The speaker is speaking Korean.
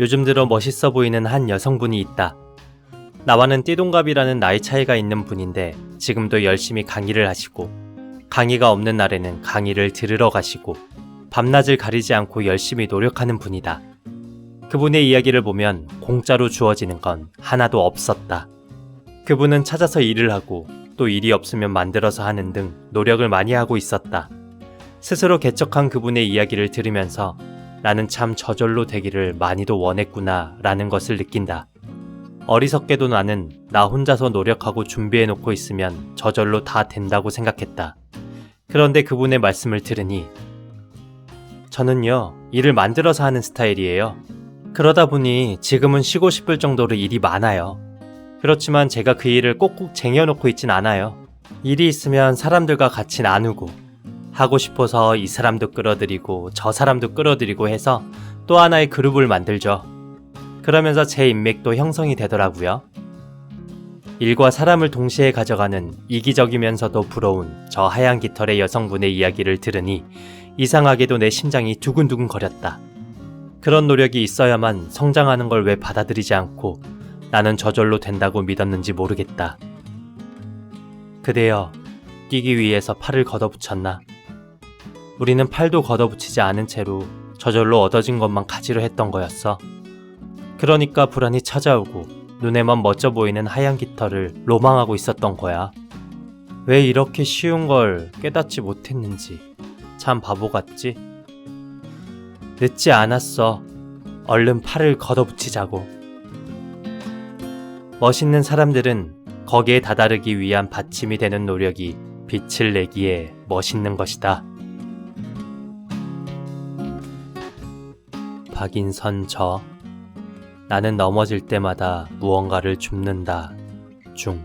요즘 들어 멋있어 보이는 한 여성분이 있다. 나와는 띠동갑이라는 나이 차이가 있는 분인데 지금도 열심히 강의를 하시고 강의가 없는 날에는 강의를 들으러 가시고 밤낮을 가리지 않고 열심히 노력하는 분이다. 그분의 이야기를 보면 공짜로 주어지는 건 하나도 없었다. 그분은 찾아서 일을 하고 또 일이 없으면 만들어서 하는 등 노력을 많이 하고 있었다. 스스로 개척한 그분의 이야기를 들으면서 나는 참 저절로 되기를 많이도 원했구나 라는 것을 느낀다. 어리석게도 나는 나 혼자서 노력하고 준비해 놓고 있으면 저절로 다 된다고 생각했다. 그런데 그분의 말씀을 들으니 저는요, 일을 만들어서 하는 스타일이에요. 그러다 보니 지금은 쉬고 싶을 정도로 일이 많아요. 그렇지만 제가 그 일을 꼭꼭 쟁여놓고 있진 않아요. 일이 있으면 사람들과 같이 나누고, 하고 싶어서 이 사람도 끌어들이고 저 사람도 끌어들이고 해서 또 하나의 그룹을 만들죠. 그러면서 제 인맥도 형성이 되더라고요. 일과 사람을 동시에 가져가는 이기적이면서도 부러운 저 하얀 깃털의 여성분의 이야기를 들으니 이상하게도 내 심장이 두근두근 거렸다. 그런 노력이 있어야만 성장하는 걸 왜 받아들이지 않고 나는 저절로 된다고 믿었는지 모르겠다. 그대여, 뛰기 위해서 팔을 걷어붙였나? 우리는 팔도 걷어붙이지 않은 채로 저절로 얻어진 것만 가지려 했던 거였어. 그러니까 불안이 찾아오고 눈에만 멋져 보이는 하얀 깃털을 로망하고 있었던 거야. 왜 이렇게 쉬운 걸 깨닫지 못했는지 참 바보 같지? 늦지 않았어. 얼른 팔을 걷어붙이자고. 멋있는 사람들은 거기에 다다르기 위한 받침이 되는 노력이 빛을 내기에 멋있는 것이다. 박인 선 저. 나는 넘어질 때마다 무언가를 줍는다. 중